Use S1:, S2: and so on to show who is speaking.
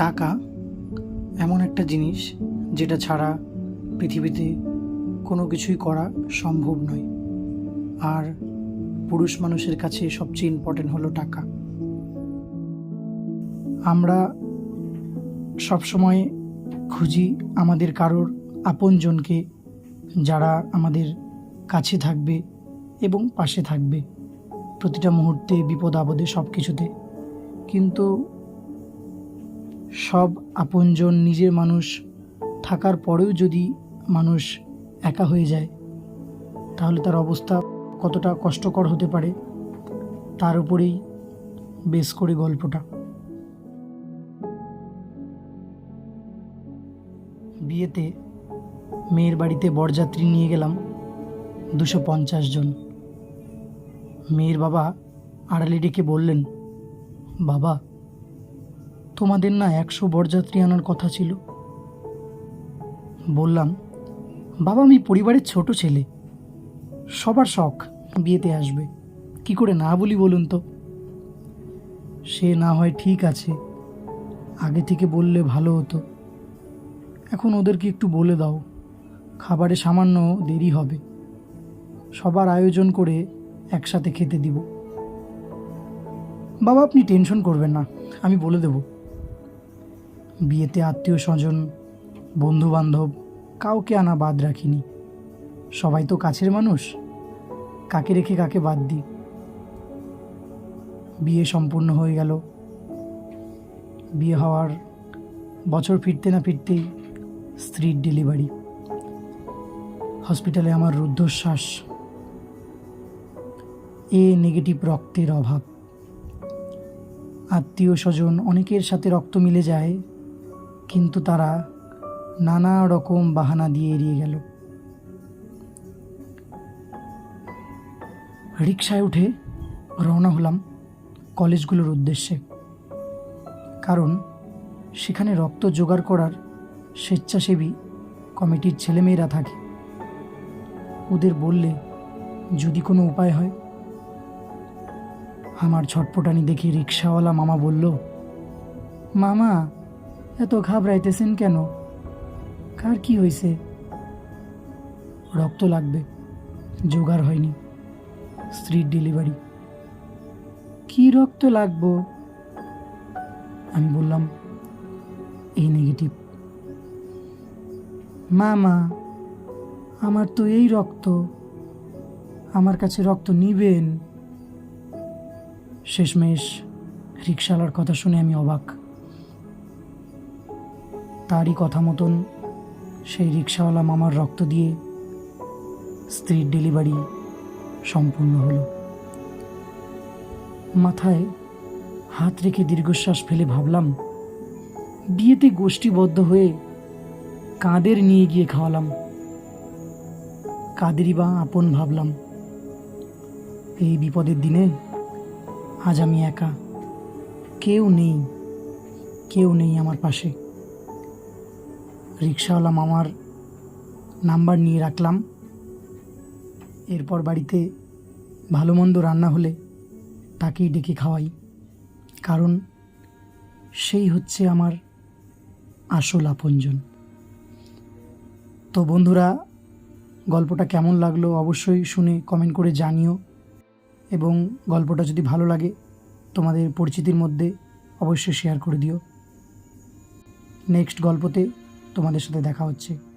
S1: টাকা এমন একটা জিনিস যেটা ছাড়া পৃথিবীতে কোনো কিছুই করা সম্ভব নয়। আর পুরুষ মানুষের কাছে সবচেয়ে ইম্পর্টেন্ট হলো টাকা। আমরা সবসময় খুঁজি আমাদের কারোর আপনজনকে যারা আমাদের কাছে থাকবে এবং পাশে থাকবে প্রতিটা মুহূর্তে, বিপদ, আপদে সব কিছুতে কিন্তু সব আপনজন নিজের মানুষ থাকার পরেও যদি মানুষ একা হয়ে যায়, তাহলে তার অবস্থা কতটা কষ্টকর হতে পারে, তার উপরেই বেশ করে গল্পটা। বিয়েতে মেয়ের বাড়িতে বরযাত্রী নিয়ে গেলাম দুশো পঞ্চাশ জন। মেয়ের বাবা আড়ালে ডেকে বললেন, বাবা তোমাদের না একশো বরযাত্রী আনার কথা ছিল। বললাম, বাবা, আমি পরিবারের ছোট ছেলে। সবার শখ বিয়েতে আসবে। কি করে না বলি বলুন তো? সে না হয় ঠিক আছে। আগে থেকে বললে ভালো হতো। এখন ওদেরকে একটু বলে দাও। খাবারে সামান্য দেরি হবে। সবার আয়োজন করে একসাথে খেতে দিব। বাবা, আপনি টেনশন করবেন না। আমি বলে দেব। বিয়েতে আত্মীয় স্বজন বন্ধু বান্ধব কাউকে আনা বাদ রাখিনি। সবাই তো কাছের মানুষ, কাকে রেখে কাকে বাদ দিই? বিয়ে সম্পূর্ণ হয়ে গেল। বিয়ে হওয়ার বছর ফিরতে না ফিরতেই স্ত্রীর ডেলিভারি। হসপিটালে আমার রুদ্ধশ্বাস। এ নেগেটিভ রক্তের অভাব। আত্মীয় স্বজন অনেকের সাথে রক্ত মিলে যায় কিন্তু তারা নানা রকম বাহানা দিয়ে এড়িয়ে গেল। রিক্সায় উঠে রওনা হলাম কলেজগুলোর উদ্দেশ্যে। কারণ সেখানে রক্ত জোগাড় করার স্বেচ্ছাসেবী কমিটির ছেলেমেয়েরা থাকে। ওদের বললে, যদি কোনো উপায় হয়? আমার ছটপটানি দেখে রিক্সাওয়ালা মামা বলল, মামা এত ঘাবড়াইতেছেন কেন? কার কি হয়েছে রক্ত লাগবে, জোগাড় হয়নি স্ত্রীর ডেলিভারি কি রক্ত লাগবো? আমি বললাম, এই নেগেটিভ মামা, আমার তো এই রক্ত, আমার কাছে রক্ত নিবেন। শেষমেশ রিক্সাওয়ালার কথা শুনে আমি অবাক। তারই কথা মতন সেই রিক্সাওয়ালা মামার রক্ত দিয়ে স্ত্রীর ডেলিভারি সম্পূর্ণ হলো। মাথায় হাত রেখে দীর্ঘশ্বাস ফেলে ভাবলাম, বিয়েতে গোষ্ঠীবদ্ধ হয়ে কাঁদের নিয়ে গিয়ে খাওয়ালাম? কাদেরই বা আপন ভাবলাম, এই বিপদের দিনে আজ আমি একা, কেউ নেই কেউ নেই আমার পাশে। রিক্সাওয়ালা মামার নাম্বার নিয়ে রাখলাম। এরপর বাড়িতে ভালো মন্দ রান্না হলে তাকেই ডেকে খাওয়াই। কারণ সেই হচ্ছে আমার আসল আপনজন। তো বন্ধুরা, গল্পটা কেমন লাগল অবশ্যই শুনে কমেন্ট করে জানিও। এবং গল্পটা যদি ভালো লাগে, তোমাদের পরিচিতির মধ্যে অবশ্যই শেয়ার করে দিও। নেক্সট গল্পতে তোমাদের সাথে দেখা হচ্ছে।